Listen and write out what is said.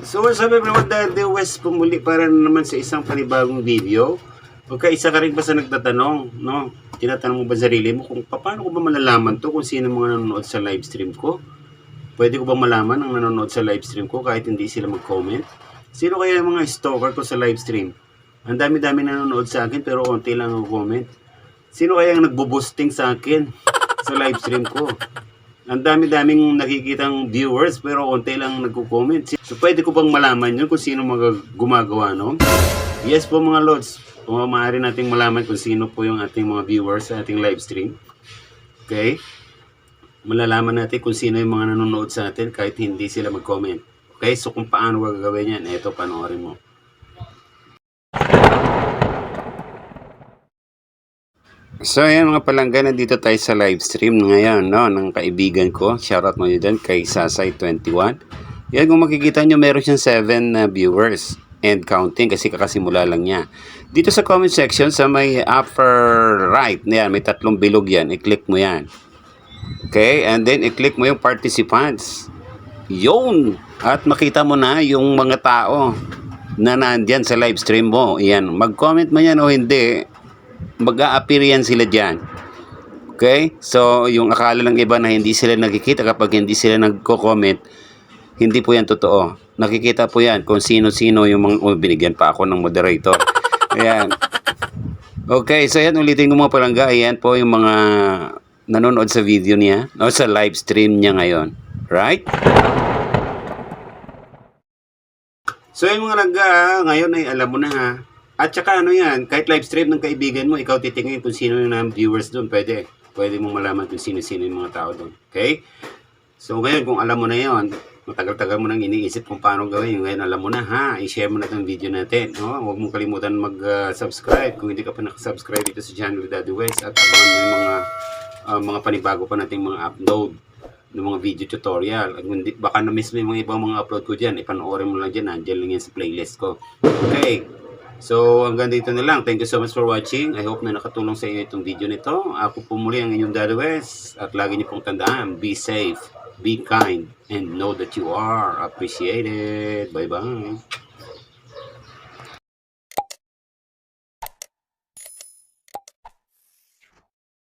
So what's up everyone, Daddy West pumuli para na naman sa isang panibagong video. Okay, isa ka rin ba sa nagtatanong, no? Tinatanong mo ba sarili mo kung paano ko ba malalaman to kung sino mga nanonood sa live stream ko? Pwede ko ba malaman ang nanonood sa live stream ko kahit hindi sila mag-comment? Sino kaya yung mga stalker ko sa live stream? Ang dami-dami nanonood sa akin pero konti lang ang comment. Sino kaya ang nagbo-boosting sa akin sa live stream ko? Ang dami-daming nakikitang viewers pero konti lang nagko-comment. So pwede ko bang malaman yun kung sino mga gumagawa no? Yes po mga lords. Kung maaari nating malaman kung sino po yung ating mga viewers sa ating live stream. Okay? Malalaman natin kung sino yung mga nanonood sa atin kahit hindi sila mag-comment. Okay? So kung paano gagawin yan, eto panoorin mo. So ayan mga palangga, nandito tayo sa live stream ngayon no, ng kaibigan ko. Shoutout mo dyan kay Sasay21. Yan kung makikita nyo, meron siyang 7 na viewers and counting kasi kakasimula lang niya. Dito sa comment section, sa may upper right, yan, may tatlong bilog yan. I-click mo yan. Okay, and then i-click mo yung participants. Yun! At makita mo na yung mga tao na nandyan sa live stream mo. Yan, mag-comment man yan o hindi, mag-a-appear yan sila dyan. Okay? So, yung akala ng iba na hindi sila nakikita kapag hindi sila nagko-comment, hindi po yan totoo. Nakikita po yan kung sino-sino yung mga... Oh, binigyan pa ako ng moderator. Ayan. Okay, so yan ulitin ko mga palangga. Ayan po yung mga nanonood sa video niya o sa live stream niya ngayon. Right? So yung mga nagga, ngayon ay alam mo na ha. At saka ano yan, kahit live stream ng kaibigan mo, ikaw titingin kung sino mga viewers doon, pwede. Pwede mong malaman kung sino-sino yung mga tao doon. Okay? So ngayon, kung alam mo na yon matagal-tagal mo nang iniisip kung paano gawin. Ngayon, alam mo na ha, i-share mo na itong video natin. No? Huwag mong kalimutan mag-subscribe kung hindi ka pa nakasubscribe dito sa channel Daddy West at abangan mo yung mga, ah, mga panibago pa nating mga upload ng mga video tutorial. At kung di, baka na-miss mo yung mga ibang mga upload ko dyan, ipanoorin mo lang dyan, nandiyan lang yan sa playlist ko. Okay. So, hanggang dito na lang. Thank you so much for watching. I hope na nakatulong sa inyo itong video nito. Ako po muli ang inyong Daddy West. At lagi niyo pong tandaan, be safe, be kind, and know that you are appreciated. Bye-bye.